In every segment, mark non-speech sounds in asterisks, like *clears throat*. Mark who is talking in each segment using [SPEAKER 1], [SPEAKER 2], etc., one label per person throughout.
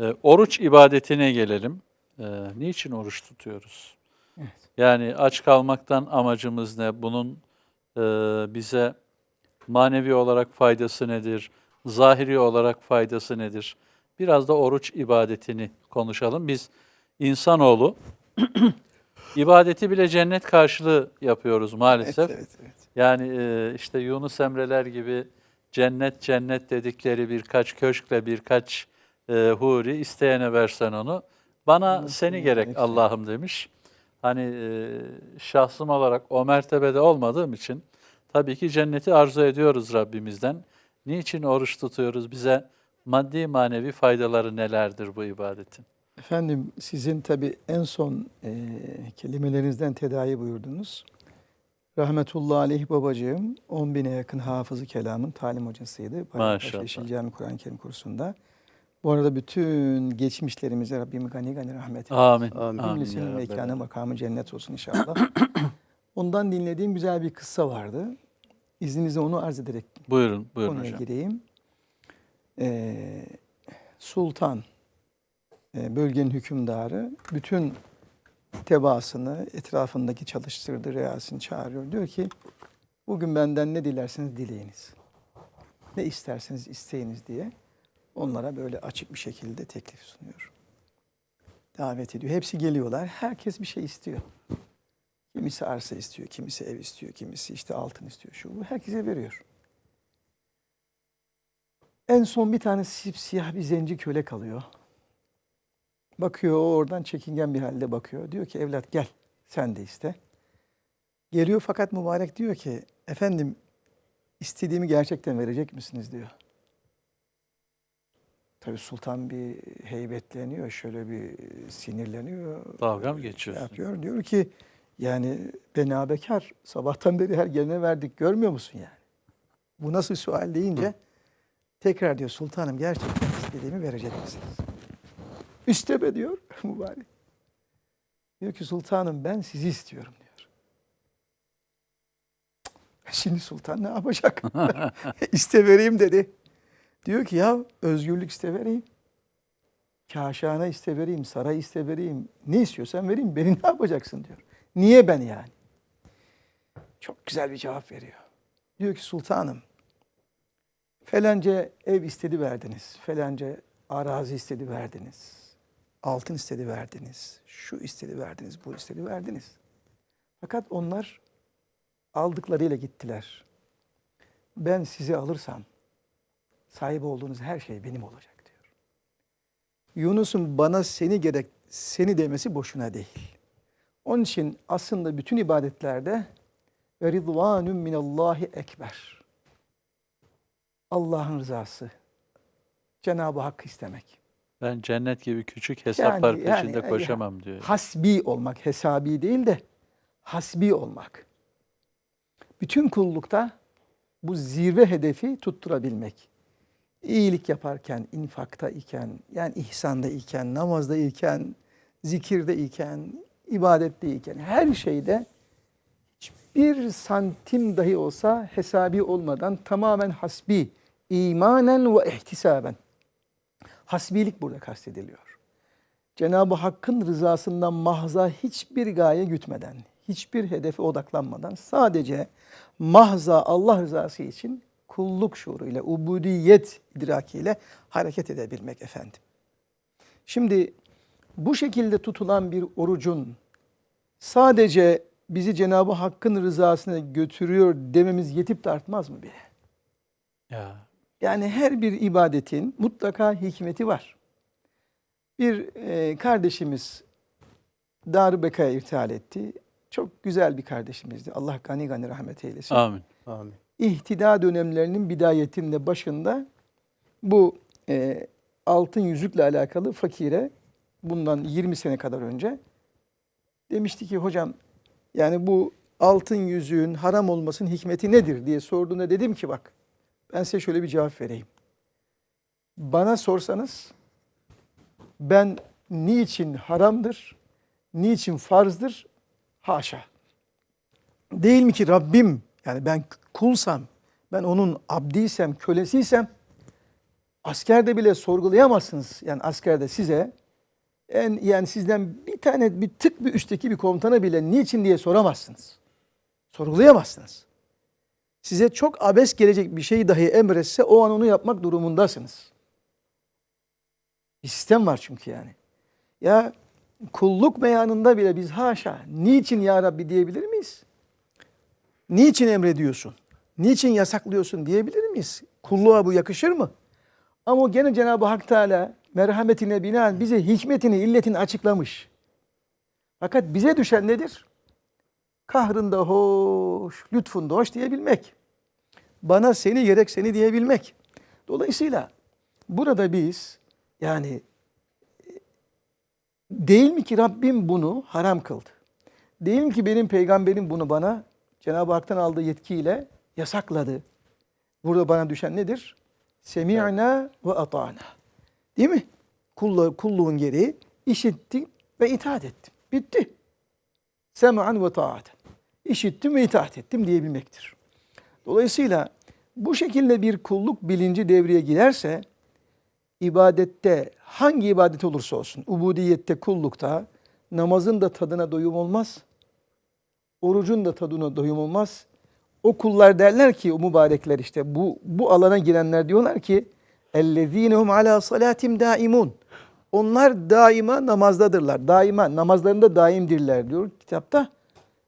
[SPEAKER 1] Ee, oruç ibadetine gelelim. Ee, niçin oruç tutuyoruz?
[SPEAKER 2] Evet.
[SPEAKER 1] Yani aç kalmaktan amacımız ne? Bunun e, bize manevi olarak faydası nedir? Zahiri olarak faydası nedir? Biraz da oruç ibadetini konuşalım. Biz insanoğlu *clears throat* ibadeti bile cennet karşılığı yapıyoruz maalesef.
[SPEAKER 2] Evet, evet, evet.
[SPEAKER 1] Yani e, işte Yunus Emreler gibi cennet cennet dedikleri birkaç köşkle birkaç e, huri isteyene versen onu. Bana
[SPEAKER 2] Nasıl
[SPEAKER 1] seni gerek. Allah'ım demiş. Hani e, şahsım olarak o mertebede olmadığım için tabii ki cenneti arzu ediyoruz Rabbimizden. Niçin oruç tutuyoruz? Bize maddi manevi faydaları nelerdir bu ibadetin?
[SPEAKER 2] Efendim sizin tabi en son e, kelimelerinizden tedavi buyurdunuz. Rahmetullahi aleyh babacığım 10 bine yakın hafızı kelamın talim hocasıydı.
[SPEAKER 1] Maşallah.
[SPEAKER 2] Yeşil Cami Kur'an-ı Kerim kursunda. Bu arada bütün geçmişlerimize Rabbim gani gani rahmet eylesin.
[SPEAKER 1] Amin.
[SPEAKER 3] Amin.
[SPEAKER 1] Amin.
[SPEAKER 2] Cümlesinin
[SPEAKER 1] Rabbel
[SPEAKER 2] mekanı makamı cennet olsun inşallah. *coughs* Ondan dinlediğim güzel bir kıssa vardı. İzninizle onu arz ederek
[SPEAKER 1] Buyurun, buyurun
[SPEAKER 2] konuya
[SPEAKER 1] hocam.
[SPEAKER 2] gireyim. Ee, Sultan, e, bölgenin hükümdarı bütün tebaasını etrafındaki çalıştırdığı reasını çağırıyor. Diyor ki bugün benden ne dilerseniz dileyiniz. Ne isterseniz isteyiniz diye onlara böyle açık bir şekilde teklif sunuyor. Davet ediyor. Hepsi geliyorlar. Herkes bir şey istiyor. Kimisi arsa istiyor, kimisi ev istiyor, kimisi işte altın istiyor. Şu bu herkese veriyor. En son bir tane siyah bir zenci köle kalıyor. Bakıyor oradan çekingen bir halde bakıyor. Diyor ki evlat gel sen de iste. Geliyor fakat mübarek diyor ki efendim istediğimi gerçekten verecek misiniz diyor. Tabi sultan bir heybetleniyor, şöyle bir sinirleniyor.
[SPEAKER 1] Dalga mı
[SPEAKER 2] Şey
[SPEAKER 1] geçiyorsun?
[SPEAKER 2] yapıyor. Diyor ki yani bena bekar sabahtan beri her gelene verdik görmüyor musun yani? Bu nasıl sual deyince tekrar diyor sultanım gerçekten istediğimi verecek misiniz? İsteme diyor *laughs* mübarek. Diyor ki sultanım ben sizi istiyorum diyor. Şimdi sultan ne yapacak? *laughs* *laughs* iste vereyim dedi. Diyor ki ya özgürlük iste vereyim. Kaşana iste vereyim, saray iste vereyim. Ne istiyorsan vereyim. Beni ne yapacaksın diyor. Niye ben yani? Çok güzel bir cevap veriyor. Diyor ki sultanım Felence ev istedi verdiniz. Felence arazi istedi verdiniz. Altın istedi verdiniz. Şu istedi verdiniz, bu istedi verdiniz. Fakat onlar aldıklarıyla gittiler. Ben sizi alırsam sahip olduğunuz her şey benim olacak diyor. Yunus'un bana seni gerek seni demesi boşuna değil. Onun için aslında bütün ibadetlerde ve ridvanun minallahi ekber. Allah'ın rızası. Cenab-ı Hakk'ı istemek.
[SPEAKER 1] Ben cennet gibi küçük hesaplar
[SPEAKER 2] Yani-
[SPEAKER 1] peşinde
[SPEAKER 2] yani-
[SPEAKER 1] koşamam diyor.
[SPEAKER 2] Hasbi olmak, hesabi değil de hasbi olmak. Bütün kullukta bu zirve hedefi tutturabilmek. İyilik yaparken, infakta iken, yani ihsanda iken, namazda iken, zikirde iken, ibadette iken, her şeyde hiçbir santim dahi olsa hesabi olmadan tamamen hasbi, imanen ve ihtisaben. Hasbilik burada kastediliyor. Cenab-ı Hakk'ın rızasından mahza hiçbir gaye gütmeden, hiçbir hedefe odaklanmadan sadece mahza Allah rızası için kulluk şuuruyla, ubudiyet idrakiyle hareket edebilmek efendim. Şimdi bu şekilde tutulan bir orucun sadece bizi Cenab-ı Hakk'ın rızasına götürüyor dememiz yetip de artmaz mı bile?
[SPEAKER 1] Ya
[SPEAKER 2] Yani her bir ibadetin mutlaka hikmeti var. Bir e, kardeşimiz Darbeka'ya irtihal etti. Çok güzel bir kardeşimizdi. Allah gani gani rahmet eylesin.
[SPEAKER 1] amin.
[SPEAKER 3] Amin.
[SPEAKER 2] İhtida dönemlerinin bidayetinde başında bu e, altın yüzükle alakalı fakire bundan 20 sene kadar önce demişti ki hocam yani bu altın yüzüğün haram olmasının hikmeti nedir diye sorduğunda dedim ki bak ben size şöyle bir cevap vereyim. Bana sorsanız ben niçin haramdır, niçin farzdır? Haşa. Değil mi ki Rabbim yani ben kulsam, ben onun abdiysem, kölesiysem Askerde bile sorgulayamazsınız. Yani askerde size en yani sizden bir tane bir tık bir üstteki bir komutana bile niçin diye soramazsınız. Sorgulayamazsınız. Size çok abes gelecek bir şeyi dahi emretse o an onu yapmak durumundasınız. Bir sistem var çünkü yani. Ya kulluk beyanında bile biz haşa niçin ya Rabbi diyebilir miyiz? Niçin emrediyorsun? Niçin yasaklıyorsun diyebilir miyiz? Kulluğa bu yakışır mı? Ama gene Cenab-ı Hak Teala merhametine binaen bize hikmetini, illetini açıklamış. Fakat bize düşen nedir? Kahrında hoş, lütfunda hoş diyebilmek. Bana seni gerek seni diyebilmek. Dolayısıyla burada biz yani değil mi ki Rabbim bunu haram kıldı? Değil mi ki benim peygamberim bunu bana Cenab-ı Hak'tan aldığı yetkiyle yasakladı? Burada bana düşen nedir? Semi'na ve ata'na. Değil mi? Kullu, kulluğun gereği işittim ve itaat ettim. Bitti. Sem'an ve ta'aten. İşittim ve itaat ettim diyebilmektir. Dolayısıyla bu şekilde bir kulluk bilinci devreye girerse ibadette hangi ibadet olursa olsun, ubudiyette, kullukta namazın da tadına doyum olmaz. Orucun da tadına doyum olmaz. O kullar derler ki o mübarekler işte bu bu alana girenler diyorlar ki ellezinehum ala salatim daimun. Onlar daima namazdadırlar. Daima namazlarında daimdirler diyor kitapta.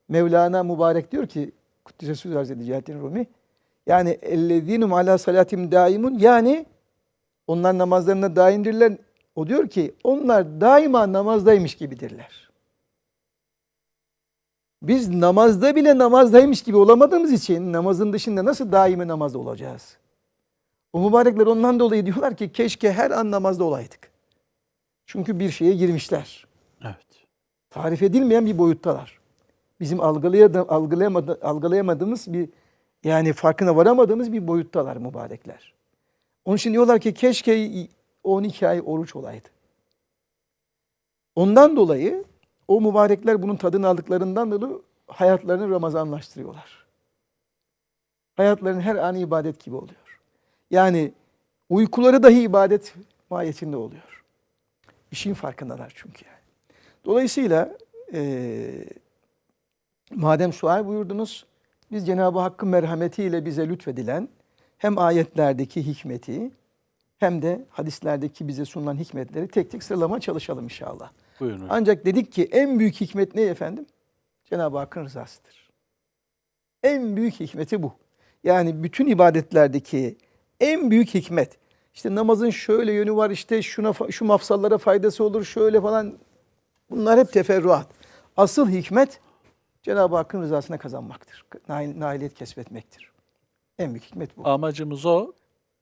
[SPEAKER 2] Mevlana mübarek diyor ki Kuddise Sülü Hazreti Cihattin Rumi yani ellezinehum ala salatim daimun yani onlar namazlarında daimdirler. O diyor ki onlar daima namazdaymış gibidirler. Biz namazda bile namazdaymış gibi olamadığımız için namazın dışında nasıl daimi namazda olacağız? O mübarekler ondan dolayı diyorlar ki keşke her an namazda olaydık. Çünkü bir şeye girmişler.
[SPEAKER 1] Evet.
[SPEAKER 2] Tarif edilmeyen bir boyuttalar. Bizim algılayamadı- algılayamadı- algılayamadığımız bir yani farkına varamadığımız bir boyuttalar mübarekler. Onun için diyorlar ki keşke 12 ay oruç olaydı. Ondan dolayı o mübarekler bunun tadını aldıklarından dolayı hayatlarını Ramazanlaştırıyorlar. Hayatlarının her anı ibadet gibi oluyor. Yani uykuları dahi ibadet mahiyetinde oluyor. İşin farkındalar çünkü yani. Dolayısıyla eee madem sual buyurdunuz, biz Cenab-ı Hakk'ın merhametiyle bize lütfedilen hem ayetlerdeki hikmeti hem de hadislerdeki bize sunulan hikmetleri tek tek sıralama çalışalım inşallah.
[SPEAKER 1] Buyurun.
[SPEAKER 2] Ancak dedik ki en büyük hikmet ne efendim? Cenab-ı Hakk'ın rızasıdır. En büyük hikmeti bu. Yani bütün ibadetlerdeki en büyük hikmet. İşte namazın şöyle yönü var, işte şuna şu mafsallara faydası olur, şöyle falan. Bunlar hep teferruat. Asıl hikmet Cenab-ı Hakk'ın rızasına kazanmaktır. Nail, nailiyet kesbetmektir. En büyük hikmet bu.
[SPEAKER 1] Amacımız o.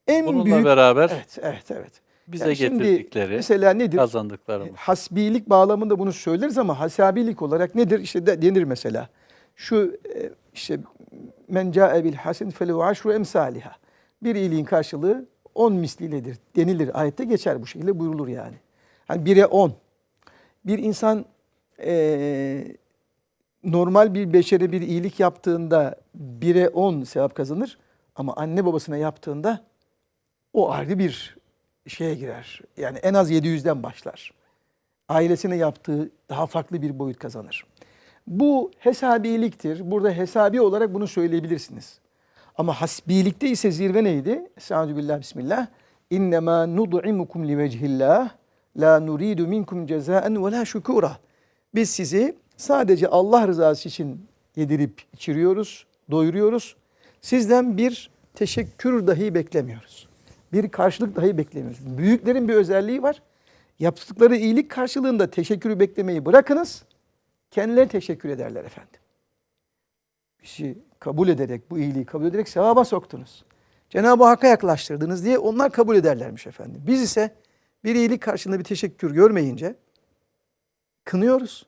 [SPEAKER 2] En
[SPEAKER 1] Bununla
[SPEAKER 2] büyük
[SPEAKER 1] beraber
[SPEAKER 2] Evet, evet, evet.
[SPEAKER 1] Bize
[SPEAKER 2] Yani şimdi
[SPEAKER 1] getirdikleri,
[SPEAKER 2] mesela nedir?
[SPEAKER 1] kazandıklarımız.
[SPEAKER 2] Hasbilik bağlamında bunu söyleriz ama hasabilik olarak nedir? İşte de, denir mesela. Şu e, işte men ca'e bil hasen felehu aşru emsaliha. Bir iyiliğin karşılığı on misliyledir denilir. Ayette geçer bu şekilde buyurulur yani. Hani bire on. Bir insan e, normal bir beşere bir iyilik yaptığında bire on sevap kazanır. Ama anne babasına yaptığında o ayrı bir şeye girer. Yani en az 700'den başlar. Ailesine yaptığı daha farklı bir boyut kazanır. Bu hesabiliktir. Burada hesabi olarak bunu söyleyebilirsiniz. Ama hasbilikte ise zirve neydi? Estaizu billah bismillah. İnnemâ nud'imukum livecihillah. La nuridu minkum cezaen ve la şükura. Biz sizi sadece Allah rızası için yedirip içiriyoruz, doyuruyoruz. Sizden bir teşekkür dahi beklemiyoruz. Bir karşılık dahi beklemiyoruz. Büyüklerin bir özelliği var. Yaptıkları iyilik karşılığında teşekkürü beklemeyi bırakınız. Kendileri teşekkür ederler efendim. Bizi kabul ederek, bu iyiliği kabul ederek sevaba soktunuz. Cenab-ı Hakk'a yaklaştırdınız diye onlar kabul ederlermiş efendim. Biz ise bir iyilik karşılığında bir teşekkür görmeyince kınıyoruz.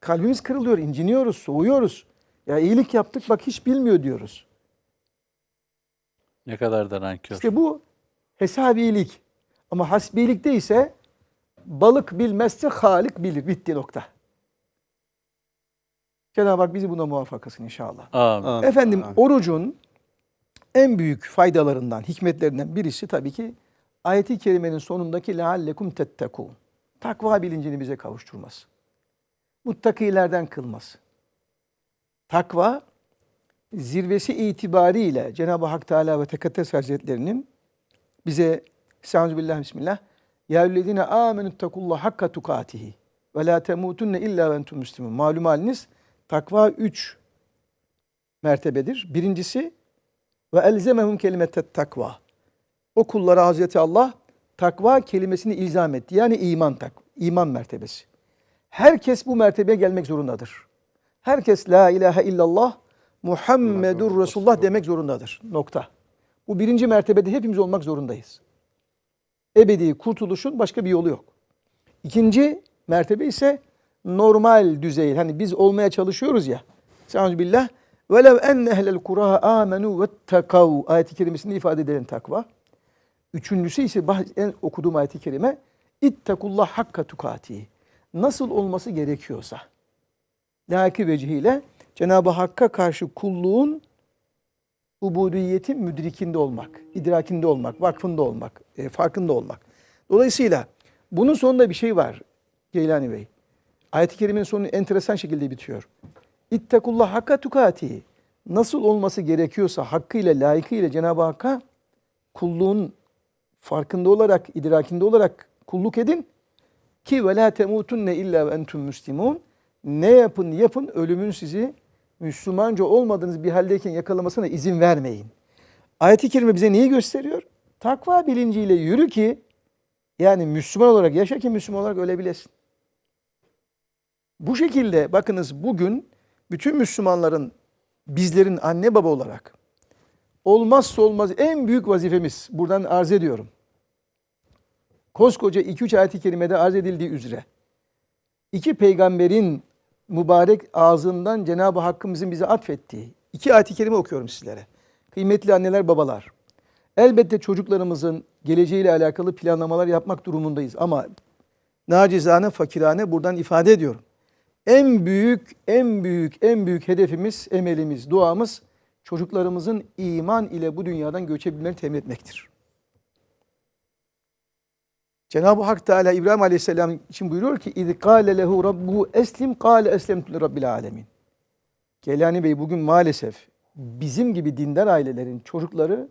[SPEAKER 2] Kalbimiz kırılıyor, inciniyoruz, soğuyoruz. Ya iyilik yaptık bak hiç bilmiyor diyoruz.
[SPEAKER 1] Ne kadar da nankör.
[SPEAKER 2] İşte bu hesabilik. Ama hasbilikte ise balık bilmezse halik bilir. Bitti nokta. Cenab-ı Hak bizi buna muvaffak inşallah.
[SPEAKER 1] Amin.
[SPEAKER 2] Efendim orucun en büyük faydalarından, hikmetlerinden birisi tabii ki ayeti kerimenin sonundaki leallekum tettekûn. Takva bilincini bize kavuşturması. Muttakilerden kılması. Takva zirvesi itibariyle Cenab-ı Hak Teala ve Tekaddes Hazretlerinin bize Estağfirullah bismillah Ya eyyühellezine amenüttakullah hakka tukatihi ve la temutunne illa ve entum müslimun. Malum haliniz takva üç mertebedir. Birincisi ve elzemehum kelimetet takva. O kullara Hazreti Allah takva kelimesini ilzam etti. Yani iman tak, iman mertebesi. Herkes bu mertebeye gelmek zorundadır. Herkes la ilahe illallah Muhammedur Resulullah demek zorundadır. Nokta. Bu birinci mertebede hepimiz olmak zorundayız. Ebedi kurtuluşun başka bir yolu yok. İkinci mertebe ise normal düzey. Hani biz olmaya çalışıyoruz ya. Estağfirullah. Velev enne ehlel kura amenu vettekav ayeti kerimesinde ifade edilen takva. Üçüncüsü ise en okuduğum ayeti kerime ittakullah hakka tukati. Nasıl olması gerekiyorsa. Laki vecihiyle Cenab-ı Hakk'a karşı kulluğun ubudiyetin müdrikinde olmak, idrakinde olmak, vakfında olmak, e, farkında olmak. Dolayısıyla bunun sonunda bir şey var Geylani Bey. Ayet-i Kerime'nin sonu enteresan şekilde bitiyor. İttakullah hakka tukati. Nasıl olması gerekiyorsa hakkıyla, layıkıyla Cenab-ı Hakk'a kulluğun farkında olarak, idrakinde olarak kulluk edin. Ki ve la temutunne illa ve entum müslimun. Ne yapın yapın ölümün sizi Müslümanca olmadığınız bir haldeyken yakalamasına izin vermeyin. Ayet-i Kerime bize neyi gösteriyor? Takva bilinciyle yürü ki yani Müslüman olarak yaşa ki Müslüman olarak ölebilesin. Bu şekilde bakınız bugün bütün Müslümanların bizlerin anne baba olarak olmazsa olmaz en büyük vazifemiz buradan arz ediyorum. Koskoca 2-3 ayet-i kerimede arz edildiği üzere iki peygamberin mübarek ağzından Cenab-ı Hakk'ımızın bize atfettiği iki ayet-i kerime okuyorum sizlere. Kıymetli anneler, babalar. Elbette çocuklarımızın geleceğiyle alakalı planlamalar yapmak durumundayız ama nacizane, fakirane buradan ifade ediyorum. En büyük, en büyük, en büyük hedefimiz, emelimiz, duamız çocuklarımızın iman ile bu dünyadan göçebilmelerini temin etmektir. Cenab-ı Hak Teala İbrahim Aleyhisselam için buyuruyor ki اِذْ قَالَ لَهُ رَبُّهُ eslim قَالَ eslemtu لِرَبِّ alemin. Geylani Bey bugün maalesef bizim gibi dindar ailelerin çocukları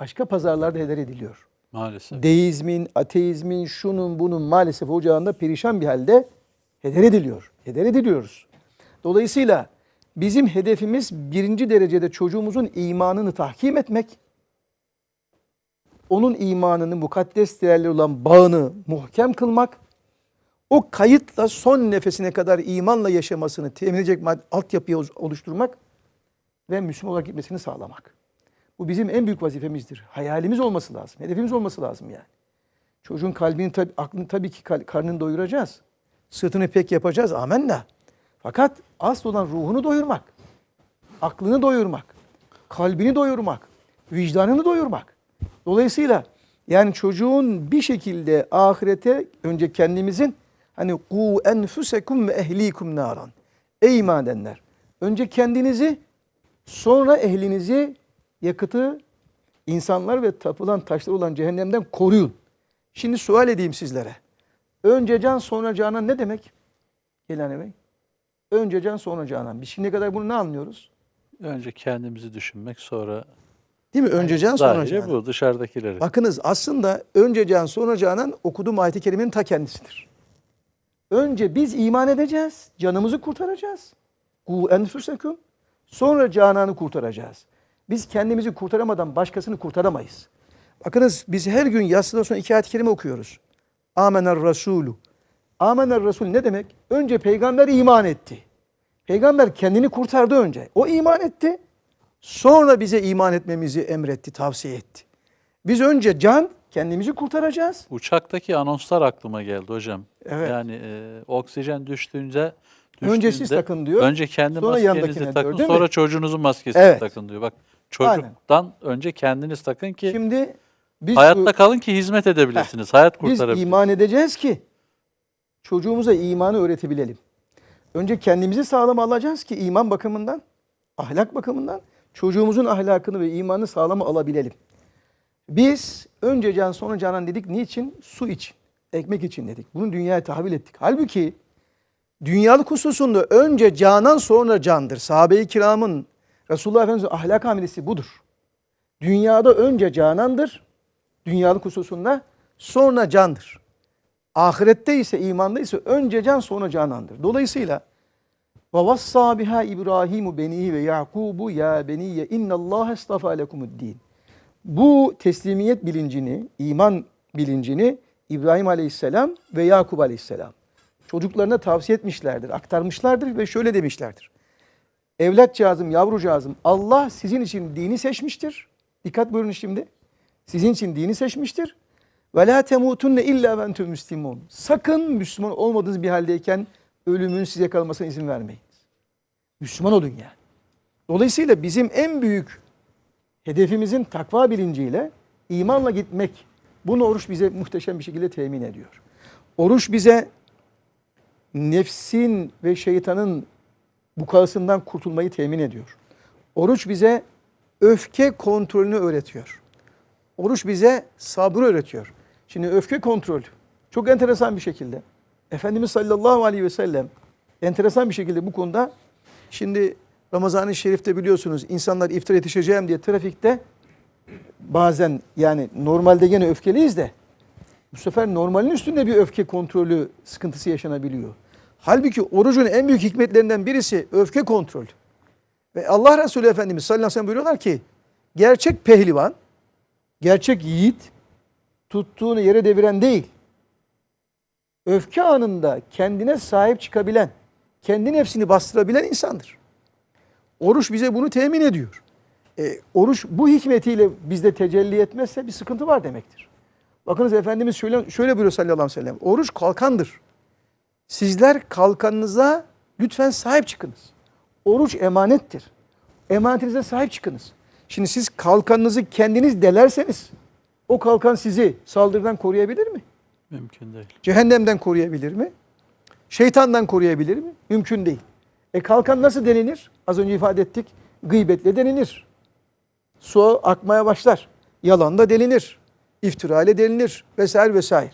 [SPEAKER 2] başka pazarlarda heder ediliyor.
[SPEAKER 1] Maalesef.
[SPEAKER 2] Deizmin, ateizmin, şunun bunun maalesef ocağında perişan bir halde heder ediliyor. Heder ediliyoruz. Dolayısıyla bizim hedefimiz birinci derecede çocuğumuzun imanını tahkim etmek, onun imanını mukaddes değerli olan bağını muhkem kılmak, o kayıtla son nefesine kadar imanla yaşamasını temin edecek altyapıyı oluşturmak ve Müslüman olarak gitmesini sağlamak. Bu bizim en büyük vazifemizdir. Hayalimiz olması lazım, hedefimiz olması lazım yani. Çocuğun kalbini, aklını tabii ki karnını doyuracağız. Sırtını pek yapacağız, amenna. Fakat asıl olan ruhunu doyurmak, aklını doyurmak, kalbini doyurmak, vicdanını doyurmak. Dolayısıyla yani çocuğun bir şekilde ahirete önce kendimizin hani ku enfusekum ve ehlikum naran. Ey iman. Önce kendinizi sonra ehlinizi yakıtı insanlar ve tapılan taşlar olan cehennemden koruyun. Şimdi sual edeyim sizlere. Önce can sonra canan ne demek? Gelane Bey. Önce can sonra canan. Biz şimdiye kadar bunu ne anlıyoruz?
[SPEAKER 1] Önce kendimizi düşünmek sonra
[SPEAKER 2] Değil mi? Önce can sonra canan.
[SPEAKER 1] bu dışarıdakileri.
[SPEAKER 2] Bakınız aslında önce can sonra canan okuduğum ayet-i kerimenin ta kendisidir. Önce biz iman edeceğiz, canımızı kurtaracağız. Ku enfusekum. Sonra cananı kurtaracağız. Biz kendimizi kurtaramadan başkasını kurtaramayız. Bakınız biz her gün yatsıdan sonra iki ayet-i kerime okuyoruz. Amener Resulü. Amener Resul ne demek? Önce peygamber iman etti. Peygamber kendini kurtardı önce. O iman etti. Sonra bize iman etmemizi emretti, tavsiye etti. Biz önce can kendimizi kurtaracağız.
[SPEAKER 1] Uçaktaki anonslar aklıma geldi hocam.
[SPEAKER 2] Evet.
[SPEAKER 1] Yani e, oksijen düştüğünde
[SPEAKER 2] Önce siz takın diyor,
[SPEAKER 1] Önce kendi
[SPEAKER 2] sonra
[SPEAKER 1] maskenizi
[SPEAKER 2] yandakine diyor,
[SPEAKER 1] takın,
[SPEAKER 2] değil mi?
[SPEAKER 1] sonra çocuğunuzun maskesini
[SPEAKER 2] Evet.
[SPEAKER 1] takın diyor. Bak
[SPEAKER 2] Aynen.
[SPEAKER 1] çocuktan önce kendiniz takın ki
[SPEAKER 2] Şimdi biz
[SPEAKER 1] hayatta
[SPEAKER 2] bu-
[SPEAKER 1] kalın ki hizmet edebilirsiniz. Hayat
[SPEAKER 2] biz
[SPEAKER 1] kurtarabilirsiniz.
[SPEAKER 2] iman edeceğiz ki çocuğumuza imanı öğretebilelim. Önce kendimizi sağlam alacağız ki iman bakımından, ahlak bakımından çocuğumuzun ahlakını ve imanını sağlam alabilelim. Biz önce can sonra canan dedik. Niçin? Su için, ekmek için dedik. Bunu dünyaya tahvil ettik. Halbuki dünyalık hususunda önce canan sonra candır. Sahabe-i kiramın Resulullah Efendimiz'in ahlak hamilesi budur. Dünyada önce canandır. Dünyalık hususunda sonra candır. Ahirette ise imanda ise önce can sonra canandır. Dolayısıyla ve vassa biha İbrahimu benihi ve Yakubu ya beniye innallaha estafa lekumuddin. Bu teslimiyet bilincini, iman bilincini İbrahim Aleyhisselam ve Yakub Aleyhisselam çocuklarına tavsiye etmişlerdir, aktarmışlardır ve şöyle demişlerdir. Evlatcağızım, yavrucağızım Allah sizin için dini seçmiştir. Dikkat buyurun şimdi. Sizin için dini seçmiştir. Ve la temutunne illa ve müslimun. Sakın Müslüman olmadığınız bir haldeyken ölümün size kalmasına izin vermeyiniz. Müslüman olun yani. Dolayısıyla bizim en büyük hedefimizin takva bilinciyle imanla gitmek. Bunu oruç bize muhteşem bir şekilde temin ediyor. Oruç bize nefsin ve şeytanın bukasından kurtulmayı temin ediyor. Oruç bize öfke kontrolünü öğretiyor. Oruç bize sabrı öğretiyor. Şimdi öfke kontrolü çok enteresan bir şekilde. Efendimiz sallallahu aleyhi ve sellem enteresan bir şekilde bu konuda şimdi Ramazan-ı Şerif'te biliyorsunuz insanlar iftar yetişeceğim diye trafikte bazen yani normalde gene öfkeliyiz de bu sefer normalin üstünde bir öfke kontrolü sıkıntısı yaşanabiliyor. Halbuki orucun en büyük hikmetlerinden birisi öfke kontrolü. Ve Allah Resulü Efendimiz sallallahu aleyhi ve sellem buyuruyorlar ki gerçek pehlivan, gerçek yiğit tuttuğunu yere deviren değil. Öfke anında kendine sahip çıkabilen, kendi nefsini bastırabilen insandır. Oruç bize bunu temin ediyor. E, oruç bu hikmetiyle bizde tecelli etmezse bir sıkıntı var demektir. Bakınız Efendimiz şöyle, şöyle buyuruyor sallallahu aleyhi ve sellem. Oruç kalkandır. Sizler kalkanınıza lütfen sahip çıkınız. Oruç emanettir. Emanetinize sahip çıkınız. Şimdi siz kalkanınızı kendiniz delerseniz o kalkan sizi saldırıdan koruyabilir mi?
[SPEAKER 1] Mümkün değil.
[SPEAKER 2] Cehennemden koruyabilir mi? Şeytandan koruyabilir mi? Mümkün değil. E kalkan nasıl denilir? Az önce ifade ettik. Gıybetle denilir. Su akmaya başlar. Yalan da delinir. İftira ile delinir. Vesaire vesaire.